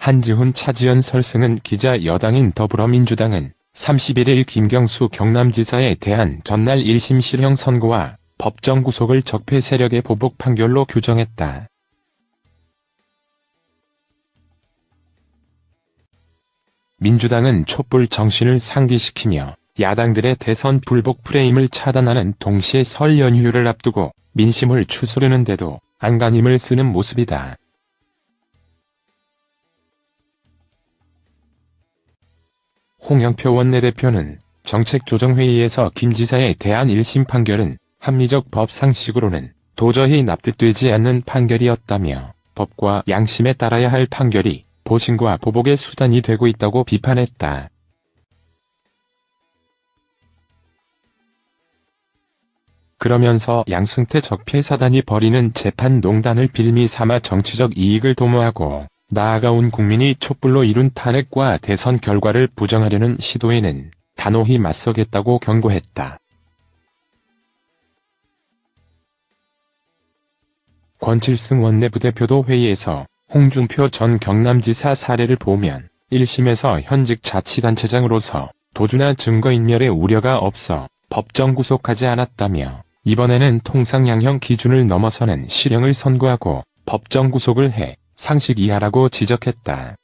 한지훈 차지연 설승은 기자 여당인 더불어민주당은 31일 김경수 경남지사에 대한 전날 1심 실형 선고와 법정 구속을 적폐 세력의 보복 판결로 규정했다. 민주당은 촛불 정신을 상기시키며 야당들의 대선 불복 프레임을 차단하는 동시에 설 연휴를 앞두고 민심을 추스르는데도 안간힘을 쓰는 모습이다. 홍영표 원내대표는 정책조정회의에서 김 지사에 대한 1심 판결은 합리적 법상식으로는 도저히 납득되지 않는 판결이었다며 법과 양심에 따라야 할 판결이 보신과 보복의 수단이 되고 있다고 비판했다. 그러면서 양승태 적폐사단이 벌이는 재판 농단을 빌미 삼아 정치적 이익을 도모하고 나아가 온 국민이 촛불로 이룬 탄핵과 대선 결과를 부정하려는 시도에는 단호히 맞서겠다고 경고했다. 권칠승 원내부대표도 회의에서 홍준표 전 경남지사 사례를 보면 1심에서 현직 자치단체장으로서 도주나 증거인멸의 우려가 없어 법정 구속하지 않았다며 이번에는 통상양형 기준을 넘어서는 실형을 선고하고 법정 구속을 해 상식 이하라고 지적했다.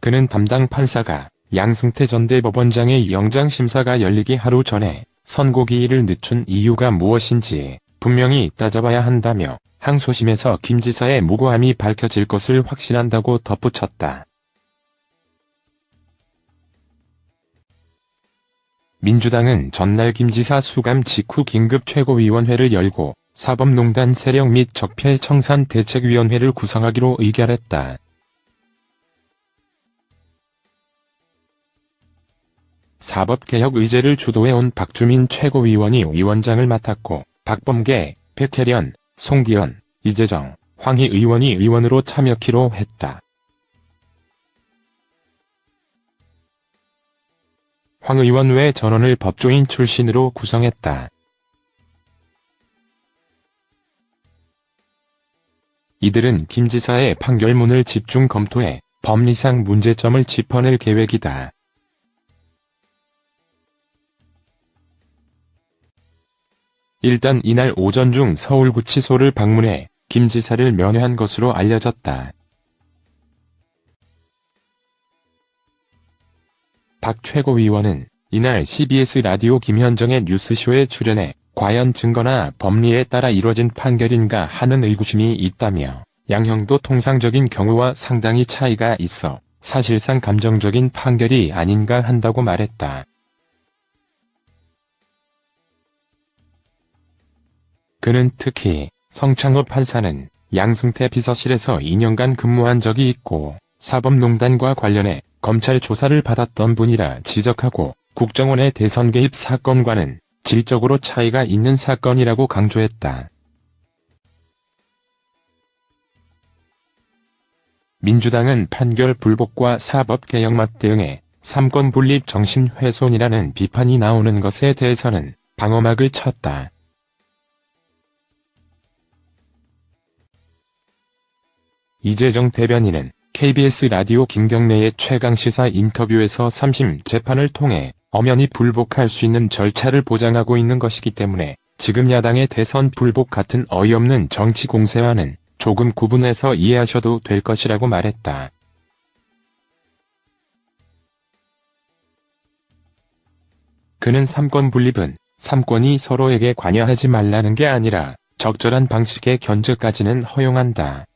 그는 담당 판사가 양승태 전 대법원장의 영장심사가 열리기 하루 전에 선고기일을 늦춘 이유가 무엇인지 분명히 따져봐야 한다며 항소심에서 김 지사의 무고함이 밝혀질 것을 확신한다고 덧붙였다. 민주당은 전날 김 지사 수감 직후 긴급 최고위원회를 열고 사법농단 세력 및 적폐 청산 대책위원회를 구성하기로 의결했다. 사법개혁 의제를 주도해온 박주민 최고위원이 위원장을 맡았고 박범계, 백혜련, 송기현, 이재정, 황희 의원이 의원으로 참여키로 했다. 황 의원 외 전원을 법조인 출신으로 구성했다. 이들은 김 지사의 판결문을 집중 검토해 법리상 문제점을 짚어낼 계획이다. 일단 이날 오전 중 서울구치소를 방문해 김 지사를 면회한 것으로 알려졌다. 박 최고위원은 이날 CBS 라디오 김현정의 뉴스쇼에 출연해 과연 증거나 법리에 따라 이뤄진 판결인가 하는 의구심이 있다며 양형도 통상적인 경우와 상당히 차이가 있어 사실상 감정적인 판결이 아닌가 한다고 말했다. 그는 특히 성창호 판사는 양승태 비서실에서 2년간 근무한 적이 있고 사법농단과 관련해 검찰 조사를 받았던 분이라 지적하고 국정원의 대선 개입 사건과는 질적으로 차이가 있는 사건이라고 강조했다. 민주당은 판결 불복과 사법개혁 맞대응에 삼권 분립 정신 훼손이라는 비판이 나오는 것에 대해서는 방어막을 쳤다. 이재정 대변인은 KBS 라디오 김경래의 최강시사 인터뷰에서 3심 재판을 통해 엄연히 불복할 수 있는 절차를 보장하고 있는 것이기 때문에 지금 야당의 대선 불복 같은 어이없는 정치 공세와는 조금 구분해서 이해하셔도 될 것이라고 말했다. 그는 삼권 분립은 삼권이 서로에게 관여하지 말라는 게 아니라 적절한 방식의 견제까지는 허용한다.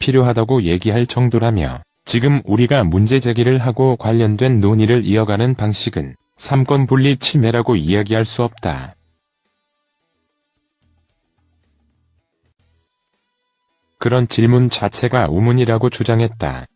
필요하다고 얘기할 정도라며 지금 우리가 문제 제기를 하고 관련된 논의를 이어가는 방식은 삼권 분립 침해라고 이야기할 수 없다. 그런 질문 자체가 우문이라고 주장했다.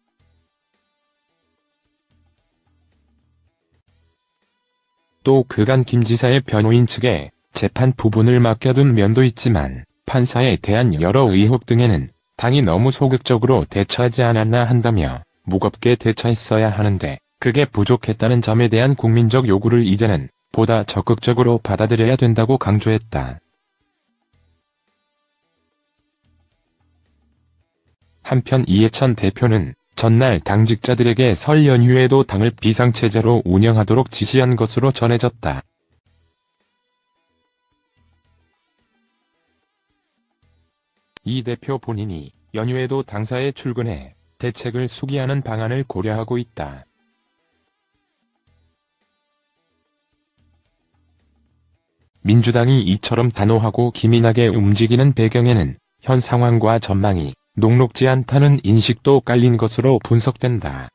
또 그간 김 지사의 변호인 측에 재판 부분을 맡겨둔 면도 있지만 판사에 대한 여러 의혹 등에는 당이 너무 소극적으로 대처하지 않았나 한다며 무겁게 대처했어야 하는데 그게 부족했다는 점에 대한 국민적 요구를 이제는 보다 적극적으로 받아들여야 된다고 강조했다. 한편 이해찬 대표는 전날 당직자들에게 설 연휴에도 당을 비상체제로 운영하도록 지시한 것으로 전해졌다. 이 대표 본인이 연휴에도 당사에 출근해 대책을 수기하는 방안을 고려하고 있다. 민주당이 이처럼 단호하고 기민하게 움직이는 배경에는 현 상황과 전망이 녹록지 않다는 인식도 깔린 것으로 분석된다.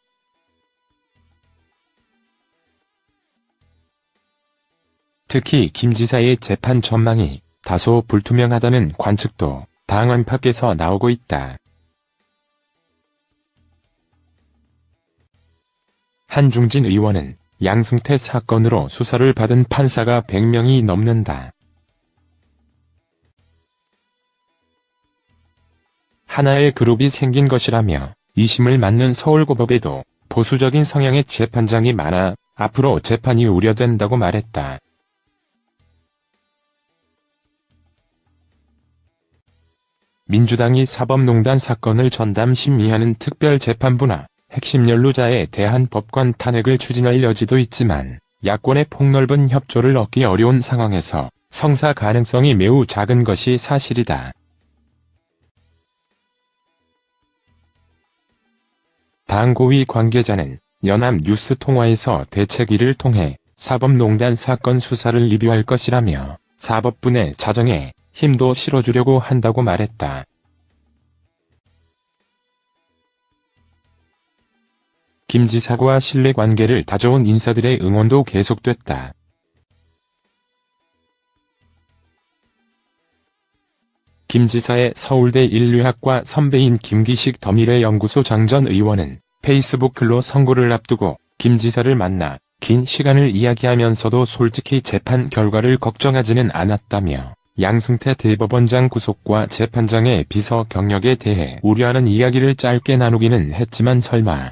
특히 김 지사의 재판 전망이 다소 불투명하다는 관측도 당 안팎에서 나오고 있다. 한중진 의원은 양승태 사건으로 수사를 받은 판사가 100명이 넘는다. 하나의 그룹이 생긴 것이라며 이심을 맡는 서울고법에도 보수적인 성향의 재판장이 많아 앞으로 재판이 우려된다고 말했다. 민주당이 사법농단 사건을 전담 심의하는 특별재판부나 핵심 연루자에 대한 법관 탄핵을 추진할 여지도 있지만 야권의 폭넓은 협조를 얻기 어려운 상황에서 성사 가능성이 매우 작은 것이 사실이다. 당 고위 관계자는 연합 뉴스 통화에서 대책위를 통해 사법농단 사건 수사를 리뷰할 것이라며 사법부의 자정에 힘도 실어주려고 한다고 말했다. 김 지사와 신뢰 관계를 다져온 인사들의 응원도 계속됐다. 김 지사의 서울대 인류학과 선배인 김기식 더미래 연구소 장전 의원은 페이스북 글로 선고를 앞두고 김 지사를 만나 긴 시간을 이야기하면서도 솔직히 재판 결과를 걱정하지는 않았다며 양승태 대법원장 구속과 재판장의 비서 경력에 대해 우려하는 이야기를 짧게 나누기는 했지만 설마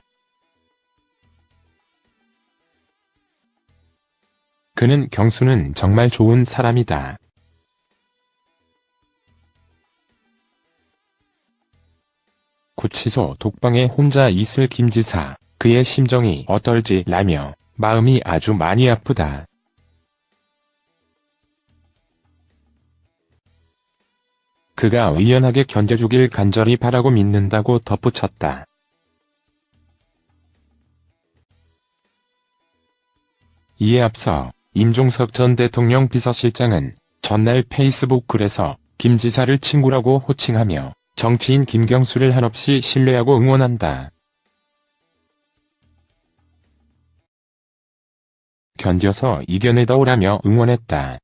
그는 경수는 정말 좋은 사람이다. 구치소 독방에 혼자 있을 김 지사, 그의 심정이 어떨지 라며 마음이 아주 많이 아프다. 그가 의연하게 견뎌주길 간절히 바라고 믿는다고 덧붙였다. 이에 앞서 임종석 전 대통령 비서실장은 전날 페이스북 글에서 김 지사를 친구라고 호칭하며 정치인 김경수를 한없이 신뢰하고 응원한다. 견뎌서 이겨내다 오라며 응원했다.